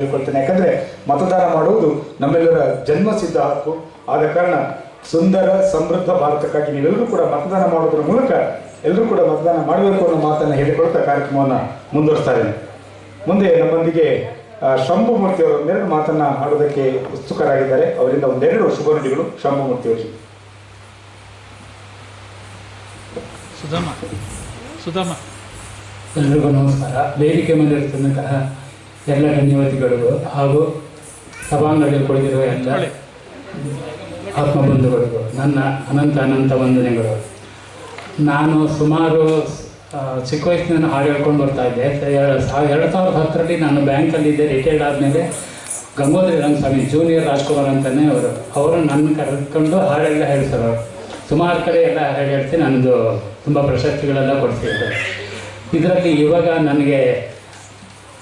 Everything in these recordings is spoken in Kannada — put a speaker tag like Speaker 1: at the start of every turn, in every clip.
Speaker 1: ಹೇಳ್ಕೊಳ್ತೇನೆ. ಯಾಕಂದ್ರೆ ಮತದಾನ ಮಾಡುವುದು ನಮ್ಮೆಲ್ಲರ ಜನ್ಮಸಿದ್ಧ ಹಕ್ಕು. ಆದ ಕಾರಣ ಸುಂದರ ಸಮೃದ್ಧ ಭಾರತಕ್ಕಾಗಿ ನೀವೆಲ್ಲರೂ ಕೂಡ ಮತದಾನ ಮಾಡುವುದರ ಮೂಲಕ ಎಲ್ಲರೂ ಕೂಡ ಮತದಾನ ಮಾಡಬೇಕು ಅನ್ನೋ ಮಾತನ್ನು ಹೇಳಿಕೊಳ್ತಾ ಕಾರ್ಯಕ್ರಮವನ್ನು ಮುಂದುವರಿಸ್ತಾ ಇದ್ದೇನೆ. ಮುಂದೆ ನಮ್ಮೊಂದಿಗೆ ಶಂಭುಮೂರ್ತಿ ಅವರು ಒಂದೆರಡು ಮಾತನ್ನ ಆಡೋದಕ್ಕೆ ಉತ್ಸುಕರಾಗಿದ್ದಾರೆ. ಅವರಿಂದ ಒಂದೆರಡು ಶುಭ ನುಡಿಗಳು ಶಂಭುಮೂರ್ತಿ ಅವರಿಗೆ.
Speaker 2: ಸುಧಮ್ಮ ಸುಧಮ್ಮ.
Speaker 3: ಎಲ್ರಿಗೂ ನಮಸ್ಕಾರ. ವೇದಿಕೆ ಮೇಲೆ ಇರ್ತಕ್ಕಂತಹ ಎಲ್ಲ ಧನ್ಯವಾದಗಳು ಹಾಗೂ ಸಭಾಂಗಣದಲ್ಲಿ ಕುಳಿತಿರುವ ಎಲ್ಲ
Speaker 2: ಆತ್ಮ
Speaker 3: ಬಂಧುಗಳು ನನ್ನ ಅನಂತ ಅನಂತ ವಂದನೆಗಳು. ನಾನು ಸುಮಾರು ಚಿಕ್ಕ ವಯಸ್ಸಿನ ಹಾಡು ಹೇಳ್ಕೊಂಡು ಬರ್ತಾ ಇದ್ದೆ. ಎರಡು ಸಾವಿರ ಎರಡು ಸಾವಿರದ ಹತ್ತರಲ್ಲಿ ನಾನು ಬ್ಯಾಂಕಲ್ಲಿದ್ದೆ ರಿಟೈರ್ಡ್ ಆದಮೇಲೆ ಗಂಗೋದರಿ ರಂಗಸ್ವಾಮಿ ಜೂನಿಯರ್ ರಾಜ್ಕುಮಾರ್ ಅಂತಲೇ ಅವರು. ಅವರು ನನ್ನ ಕರೆದುಕೊಂಡು ಹಾಡೆಲ್ಲ ಅವರು ಸುಮಾರು ಕಡೆ ಎಲ್ಲ ಹಾಡು ಹೇಳ್ತೀನಿ ನನ್ನದು ತುಂಬ ಪ್ರಶಸ್ತಿಗಳೆಲ್ಲ ಕೊಡ್ತಿದ್ದೆ ಇದರಲ್ಲಿ ಇವಾಗ ನನಗೆ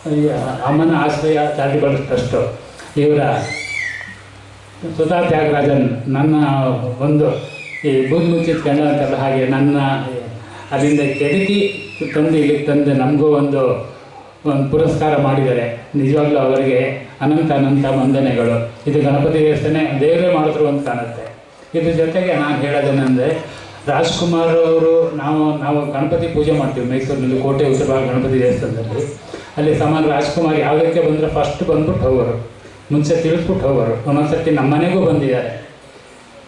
Speaker 3: ಅಮ್ಮನ ಆಶ್ರಯ ಚಾರಿಟಬಲ್ ಟ್ರಸ್ಟು ಇವರ ಸುಧಾ ತ್ಯಾಗರಾಜನ್ ನನ್ನ ಒಂದು ಈ ಬೂದ್ ಮುಚ್ಚಿದ ಕಣ್ಣ ಅಂತಲ್ಲ ಹಾಗೆ ನನ್ನ ಅಲ್ಲಿಂದ ಕೆಡಕಿ ತಂದು ಇಲ್ಲಿಗೆ ತಂದು ನಮಗೂ ಒಂದು ಒಂದು ಪುರಸ್ಕಾರ ಮಾಡಿದ್ದಾರೆ. ನಿಜವಾಗ್ಲೂ ಅವರಿಗೆ ಅನಂತ ಅನಂತ ವಂದನೆಗಳು. ಇದು ಗಣಪತಿ ದೇವಸ್ಥಾನ, ದೇವರೇ ಮಾಡಿದ್ರು ಅಂತ ಕಾಣುತ್ತೆ ಇದ್ರ ಜೊತೆಗೆ ನಾನು ಹೇಳೋದೇನೆಂದರೆ, ರಾಜ್ಕುಮಾರ್ ಅವರು ನಾವು ನಾವು ಗಣಪತಿ ಪೂಜೆ ಮಾಡ್ತೀವಿ ಮೈಸೂರಿನಲ್ಲಿ ಕೋಟೆ ಉತ್ಸವ ಗಣಪತಿ ದೇವಸ್ಥಾನದಲ್ಲಿ. ಅಲ್ಲಿ ಸಮಾನ ರಾಜ್ಕುಮಾರ್ ಯಾವುದಕ್ಕೆ ಬಂದರೆ ಫಸ್ಟ್ ಬಂದ್ಬಿಟ್ಟು ಹೋಗೋರು. ಮುಂಚೆ ತಿಳಿಸ್ಬಿಟ್ಟು ಹೋಗೋರು. ಒಂದೊಂದ್ಸರ್ತಿ ನಮ್ಮ ಮನೆಗೂ ಬಂದಿದ್ದಾರೆ.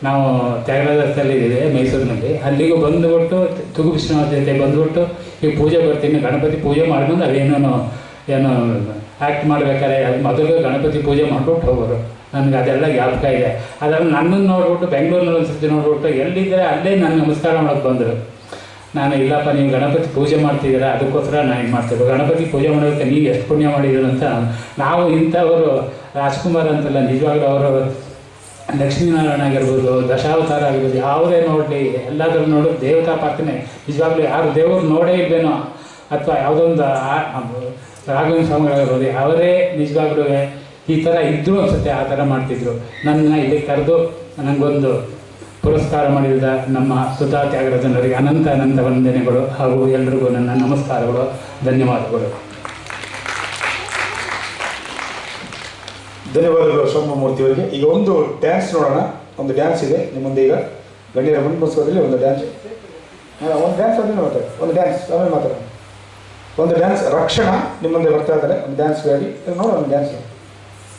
Speaker 3: ನಾವು ತ್ಯಾಗರಾಜಲ್ಲಿ ಇದೆ ಮೈಸೂರಿನಲ್ಲಿ. ಅಲ್ಲಿಗೂ ಬಂದುಬಿಟ್ಟು ತುಗು ವಿಶ್ವನಾಥ್ ಜೊತೆ ಬಂದುಬಿಟ್ಟು ಈಗ ಪೂಜೆ ಬರ್ತೀನಿ, ಗಣಪತಿ ಪೂಜೆ ಮಾಡ್ಕೊಂಡು ಅದೇನೋ ಏನೋ ಆ್ಯಕ್ಟ್ ಮಾಡ್ಬೇಕಾದ್ರೆ ಅದು ಮೊದಲು ಗಣಪತಿ ಪೂಜೆ ಮಾಡ್ಬಿಟ್ಟು ಹೋಗೋರು. ನನಗೆ ಅದೆಲ್ಲ ಜ್ಞಾಪಕ ಇದೆ. ಅದರಲ್ಲಿ ನನ್ನನ್ನು ನೋಡ್ಬಿಟ್ಟು, ಬೆಂಗಳೂರಿನಲ್ಲಿ ಒಂದು ಸರ್ತಿ ನೋಡ್ಬಿಟ್ಟು ಎಲ್ಲಿದ್ದರೆ ಅಲ್ಲೇ ನಾನು ನಮಸ್ಕಾರ ಮಾಡೋಕ್ಕೆ ಬಂದರು. ನಾನು ಇಲ್ಲಪ್ಪ ನೀವು ಗಣಪತಿ ಪೂಜೆ ಮಾಡ್ತಿದ್ದೀರಾ? ಅದಕ್ಕೋಸ್ಕರ ನಾನು ಇದು ಮಾಡ್ತಿದ್ದೆ ಗಣಪತಿ ಪೂಜೆ ಮಾಡೋದಕ್ಕೆ ನೀವು ಎಷ್ಟು ಪುಣ್ಯ ಮಾಡಿದ್ರು ಅಂತ ನಾವು ಇಂಥವರು, ರಾಜ್ಕುಮಾರ್ ಅಂತಲ್ಲ, ನಿಜವಾಗ್ಲೂ ಅವರು ಲಕ್ಷ್ಮೀನಾರಾಯಣ ಆಗಿರ್ಬೋದು, ದಶಾವತಾರ ಆಗಿರ್ಬೋದು, ಯಾವುದೇ ನೋಡಲಿ, ಎಲ್ಲಾದರೂ ನೋಡೋ, ದೇವತಾ ಪ್ರಾರ್ಥನೆ ನಿಜವಾಗ್ಲೂ ಯಾರು ದೇವರು ನೋಡೇ ಇಲ್ವೇನೋ, ಅಥವಾ ಯಾವುದೋ ಒಂದು ಆ- ರಾಘವೇಂದ್ರ ಸ್ವಾಮಿಗಳಾಗಿರ್ಬೋದು ಅವರೇ ನಿಜವಾಗ್ಲೂ ಈ ಥರ ಇದ್ದರು ಅನ್ಸುತ್ತೆ, ಆ ಥರ ಮಾಡ್ತಿದ್ರು. ನನ್ನ ಇಲ್ಲಿ ಕರೆದು ನನಗೊಂದು ಪುರಸ್ಕಾರ ಮಾಡಿದ ನಮ್ಮ ಸುಧಾ ತ್ಯಾಗರಾಜನವರಿಗೆ ಅನಂತ ಅನಂತ ವಂದನೆಗಳು ಹಾಗೂ ಎಲ್ರಿಗೂ ನನ್ನ ನಮಸ್ಕಾರಗಳು, ಧನ್ಯವಾದಗಳು.
Speaker 1: ಧನ್ಯವಾದಗಳು ಸೋಮಮೂರ್ತಿ ಅವರಿಗೆ. ಈಗ ಒಂದು ಡ್ಯಾನ್ಸ್ ನೋಡೋಣ. ಒಂದು ಡ್ಯಾನ್ಸ್ ಇದೆ. ನಿಮ್ಮ ಮುಂದೆ ಈಗ ಗಣ್ಯರ ಮುಂಬಸ್ಕೋದಲ್ಲಿ ಒಂದು ಡ್ಯಾನ್ಸ್ ಒಂದು ಡ್ಯಾನ್ಸ್ ಅಂದ್ರೆ ಮಾತಾಡಿ. ಒಂದು ಡ್ಯಾನ್ಸ್ ಆಮೇಲೆ ಮಾತಾಡೋಣ. ಒಂದು ಡ್ಯಾನ್ಸ್ ರಕ್ಷಣಾ ಮುಂದೆ ಬರ್ತಾ ಇದ್ದಾರೆ. ಒಂದು ಡ್ಯಾನ್ಸ್ ನೋಡೋಣ ಒಂದು ಡ್ಯಾನ್ಸ್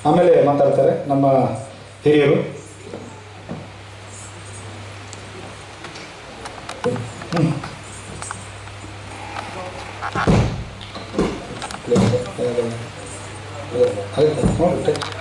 Speaker 1: ಆಮೇಲೆ ಮಾತಾಡ್ತಾರೆ ನಮ್ಮ ಹಿರಿಯರು. Gracias.